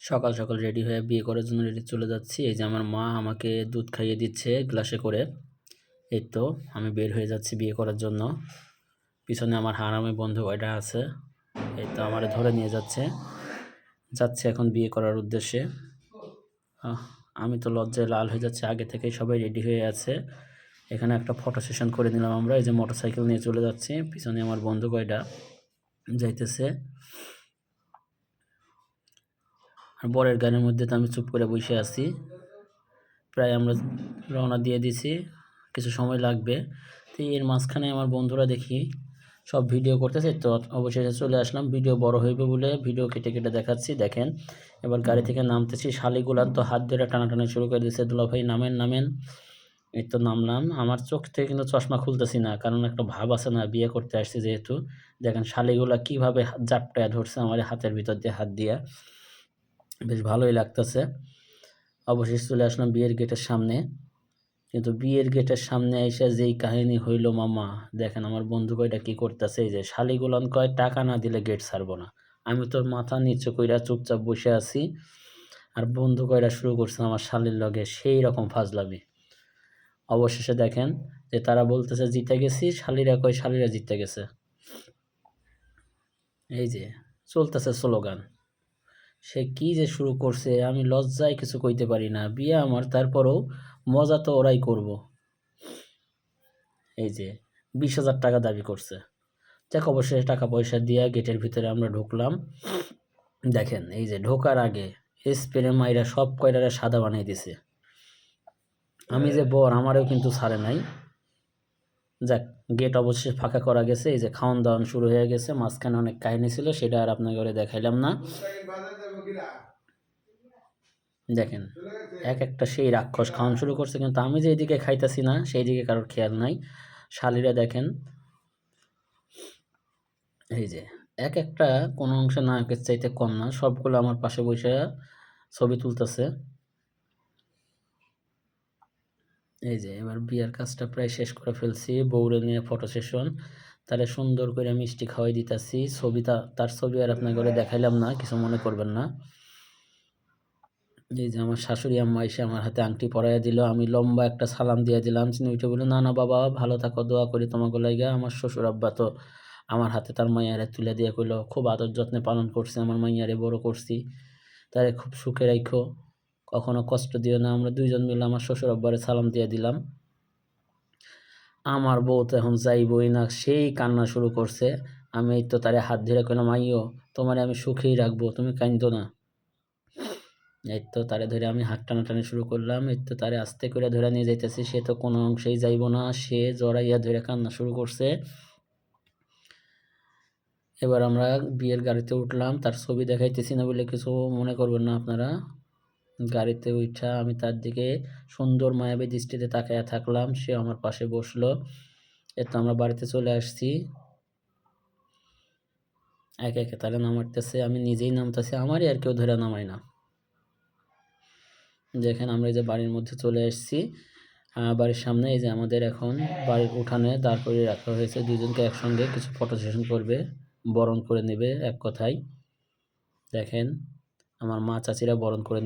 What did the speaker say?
সকাল সকাল রেডি হয়ে বিয়ে করার জন্য রেডি চলে যাচ্ছি। এই যে আমার মা আমাকে দুধ খাইয়ে দিচ্ছে গ্লাসে করে। এই তো আমি বের হয়ে যাচ্ছি বিয়ে করার জন্য। পিছনে আমার হারামি বন্ধু কয়টা আছে। এই তো আমার ধরে নিয়ে যাচ্ছে। যাচ্ছে এখন বিয়ে করার উদ্দেশ্যে। আমি তো লজ্জায় লাল হয়ে যাচ্ছে। আগে থেকেই সবাই রেডি হয়ে আছে। এখানে একটা ফটো সেশন করে নিলাম আমরা। এই যে মোটরসাইকেল নিয়ে চলে যাচ্ছি। পিছনে আমার বন্ধু কয়টা যাইতেছে। আর বরের গানের মধ্যে তো আমি চুপ করে বসে আছি। প্রায় আমরা রওনা দিয়ে দিছি, কিছু সময় লাগবে। তো এর মাঝখানে আমার বন্ধুরা দেখি সব ভিডিও করতেছে, তো অবশেষে চলে আসলাম। ভিডিও বড় হইবে বলে ভিডিও কেটে কেটে দেখাচ্ছি, দেখেন। এবার গাড়ি থেকে নামতেছি শালিগুলান তো হাত ধরে টানাটানি শুরু করে দিয়েছে দুলাভাই নামেন নামেন। এই তো নামলাম। আমার চোখ থেকে কিন্তু চশমা খুলতেছি না, কারণ একটা ভাব আছে না, বিয়ে করতে আসছি যেহেতু। দেখেন শালিগুলা কীভাবে জাপটায় ধরছে আমার হাতের ভিতর দিয়ে হাত দিয়া। বেশ ভালোই লাগতেছে। অবশেষে চলে আসলাম বিয়ের গেটের সামনে। কিন্তু বিয়ের গেটের সামনে এসে যেই কাহিনী হইল, মামা, দেখেন আমার বন্ধু কয়টা কি করতেছে, এই যে শালিগুলান কয় টাকা না দিলে গেট ছাড়বো না। আমি তো মাথা নিচু কইরা চুপচাপ বসে আছি। আর বন্ধু কয়টা শুরু করছে আমার শালির লগে, সেই রকম ফাজলামি। অবশেষে দেখেন যে তারা বলতেছে, জিতে গেছি। শালিরা কয়, শালিরা জিতে গেছে। এই যে চলতেছে স্লোগান। সে কি যে শুরু করছে, আমি লজ্জায় কিছু কইতে পারি না। বিয়ে আমার, তারপরেও মজা তো ওরাই করব। এই যে, বিশ হাজার টাকা দাবি করছে। যাক অবশ্যই টাকা পয়সা দিয়ে গেটের ভিতরে আমরা ঢুকলাম। দেখেন, এই যে ঢোকার আগে স্প্রে মাইরা সব কয়টারে সাদা বানিয়ে দিছে। আমি যে বর, আমারও কিন্তু ছাড়ে নাই। যাক গেট অবশ্যই ফাঁকা করা গেছে, এই যে খাওয়ান দাওয়ান শুরু হয়ে গেছে, মাঝখানে অনেক কাহিনী ছিল, সেটা আর আপনাকে করে দেখাইলাম না। দেখেন, এক একটা সেই রাক্ষস খাওয়ান শুরু করছে, কিন্তু আমি যে এদিকে খাইতেছি না, সেই দিকে কারোর খেয়াল নাই। শালিরা দেখেন, এই যে এক একটা কোনো অংশে নায়কের চাইতে কম না, সবগুলো আমার পাশে বসে ছবি তুলতেছে। এই যে, এবার বিয়ার কাজটা প্রায় শেষ করে ফেলছি, বউরে নিয়ে ফটো সেশন তারে সুন্দর করে মিষ্টি খাওয়াই দিতেছি। ছবিটা তার ছবি আর আপনাকে দেখাইলাম না, কিছু মনে করবেন না। এই যে, আমার শাশুড়ি আম্মা এসে আমার হাতে আংটি পরাইয়া দিল। আমি লম্বা একটা সালাম দিয়ে দিলাম। চিনি উঠে বলল, না না, বাবা, ভালো থাকো, দোয়া করি তোমাকে লাইগা। আমার শ্বশুর আব্বা তো আমার হাতে তার মাইয়ারে তুলে দিয়ে কইলো, খুব আদর যত্নে পালন করছি, আমার মাইয়ারে বড় করছি। তারে খুব সুখে রাখো কখনো কষ্ট দিও না। আমরা দুইজন মিলে আমার শ্বশুর আব্বারে সালাম দিয়ে দিলাম। আমার বউ তো এখন যাইবই না, সেই কান্না শুরু করছে। আমি এই তো তারে হাত ধরে কইলাম আইও তোমারে আমি সুখেই রাখব, তুমি কাঁদো না। এই তো তারে ধরে আমি হাত টানা টানাটানি শুরু করলাম। এই তো তারে আস্তে করে ধরে নিয়ে যাইতেছি, সে তো কোনো অংশেই যাইব না। সে জড়াইয়া ধরে কান্না শুরু করছে। এবার আমরা বিয়ের গাড়িতে উঠলাম। তার ছবি দেখাইতেছি না বলে কিছু মনে করবেন না আপনারা। গাড়িতে উঠা আমি তার দিকে সুন্দর মায়াবী দৃষ্টিতে তাকায়া থাকলাম। সে আমার পাশে বসল। এতো আমরা বাড়িতে চলে আসছি। একে একে তারা নামাইতেছে, আমি নিজেই নামতেছি, আমারই আর কেউ ধরে নামাই না। দেখেন আমরা এই যে বাড়ির মধ্যে চলে এসেছি বাড়ির সামনে এই যে আমাদের এখন বাড়ির উঠানে দাঁড় করিয়ে রাখা হয়েছে। দুজনকে একসঙ্গে কিছু ফটো সেশন করবে, বরণ করে নেবে এক কথায়। দেখেন, আমার মা চাচিরা বরণ করে